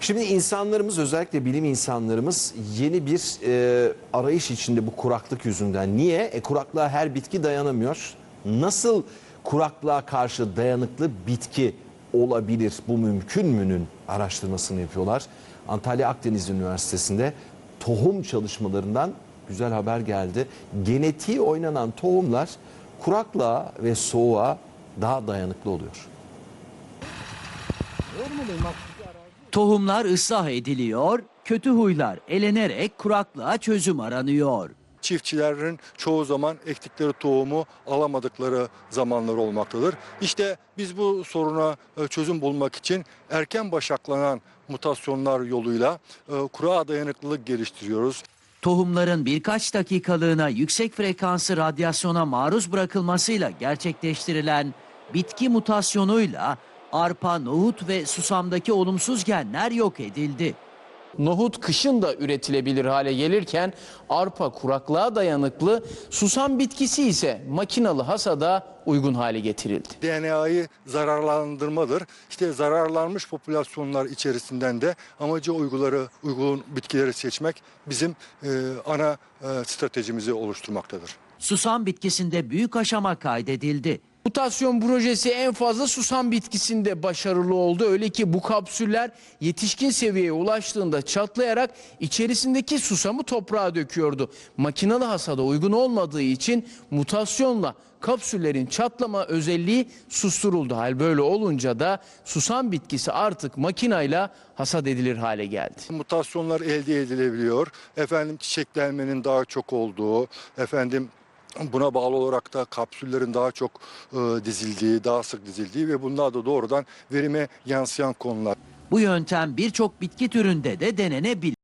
Şimdi insanlarımız özellikle bilim insanlarımız yeni bir e, arayış içinde bu kuraklık yüzünden. Niye? E, kuraklığa her bitki dayanamıyor. Nasıl kuraklığa karşı dayanıklı bitki olabilir? Bu mümkün münün araştırmasını yapıyorlar. Antalya Akdeniz Üniversitesi'nde tohum çalışmalarından güzel haber geldi. Genetiği oynanan tohumlar kuraklığa ve soğuğa daha dayanıklı oluyor. Tohumlar ıslah ediliyor, kötü huylar elenerek kuraklığa çözüm aranıyor. çiftçilerin çoğu zaman ektikleri tohumu alamadıkları zamanlar olmaktadır. İşte biz bu soruna e, çözüm bulmak için erken başaklanan mutasyonlar yoluyla e, kurağa dayanıklılık geliştiriyoruz. Tohumların birkaç dakikalığına yüksek frekanslı radyasyona maruz bırakılmasıyla gerçekleştirilen bitki mutasyonuyla arpa, nohut ve susamdaki olumsuz genler yok edildi. Nohut kışın da üretilebilir hale gelirken arpa kuraklığa dayanıklı, susam bitkisi ise makinalı hasada uygun hale getirildi. DNA'yı zararlandırmadır. İşte zararlanmış popülasyonlar içerisinden de amacı uyguları, uygun bitkileri seçmek bizim e, ana e, stratejimizi oluşturmaktadır. Susam bitkisinde büyük aşama kaydedildi. Mutasyon projesi en fazla susam bitkisinde başarılı oldu. Öyle ki bu kapsüller yetişkin seviyeye ulaştığında çatlayarak içerisindeki susamı toprağa döküyordu. Makinalı hasada uygun olmadığı için mutasyonla kapsüllerin çatlama özelliği susturuldu. Hal böyle olunca da susam bitkisi artık makinayla hasat edilir hale geldi. mutasyonlar elde edilebiliyor. Efendim çiçeklenmenin daha çok olduğu, efendim buna bağlı olarak da kapsüllerin daha çok e, dizildiği, daha sık dizildiği ve bunlar da doğrudan verime yansıyan konular. Bu yöntem birçok bitki türünde de denenebilir.